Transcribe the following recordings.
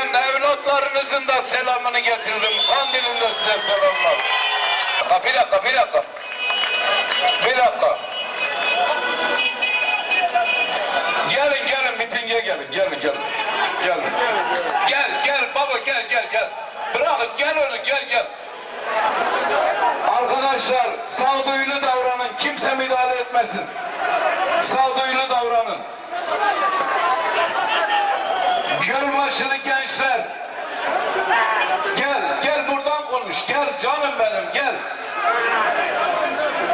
Sizden evlatlarınızın da selamını getirdim. Kandil'in size selamlar. Bir dakika, bir dakika. Bir dakika. Gelin gelin mitinge gelin. Gelin gelin. Gelin. Gel gel baba gel gel gel. Bırakın gel onu gel gel. Arkadaşlar sağduyulu davranın. Kimse müdahale etmesin. Sağduyulu davranın. Gölbaşılı gençler. Gel, gel konuş. Gel canım benim, gel.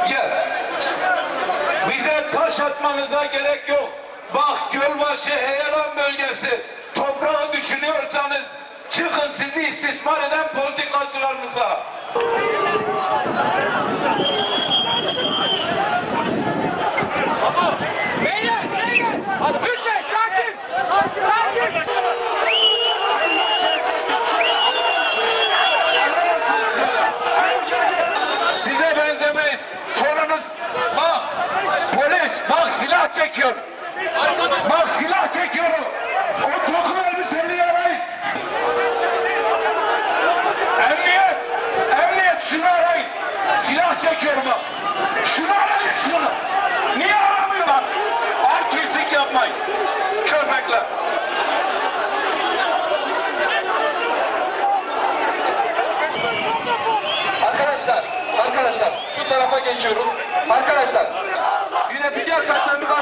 Gel. Bize taş atmanıza gerek yok. Bak Gölbaşı Heyelan bölgesi. Toprağı düşünüyorsanız çıkın sizi istismar bak silah çekiyor. Bak silah çekiyor. O takım elbiseli arayın. Emniyet. Emniyet şunu arayın. Silah çekiyor bak. Şunu arayın şunu. Niye aramıyorlar? Artistlik yapmayın. Köpekler. Arkadaşlar, arkadaşlar şu tarafa geçiyoruz. Arkadaşlar,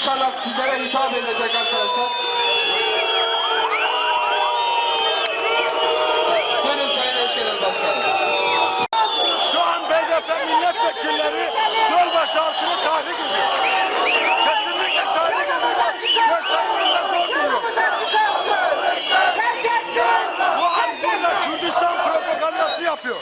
Kışanak sizlere hitap edecek arkadaşlar. Buyurun Sayın Eş Genel Başkanım. Şu an BDP milletvekilleri yolbaşı halkını tahrik ediyor. Kesinlikle tahrik ediyor. Gösteriminde zor duruyor. Bu halk burada Kürdistan propagandası yapıyor.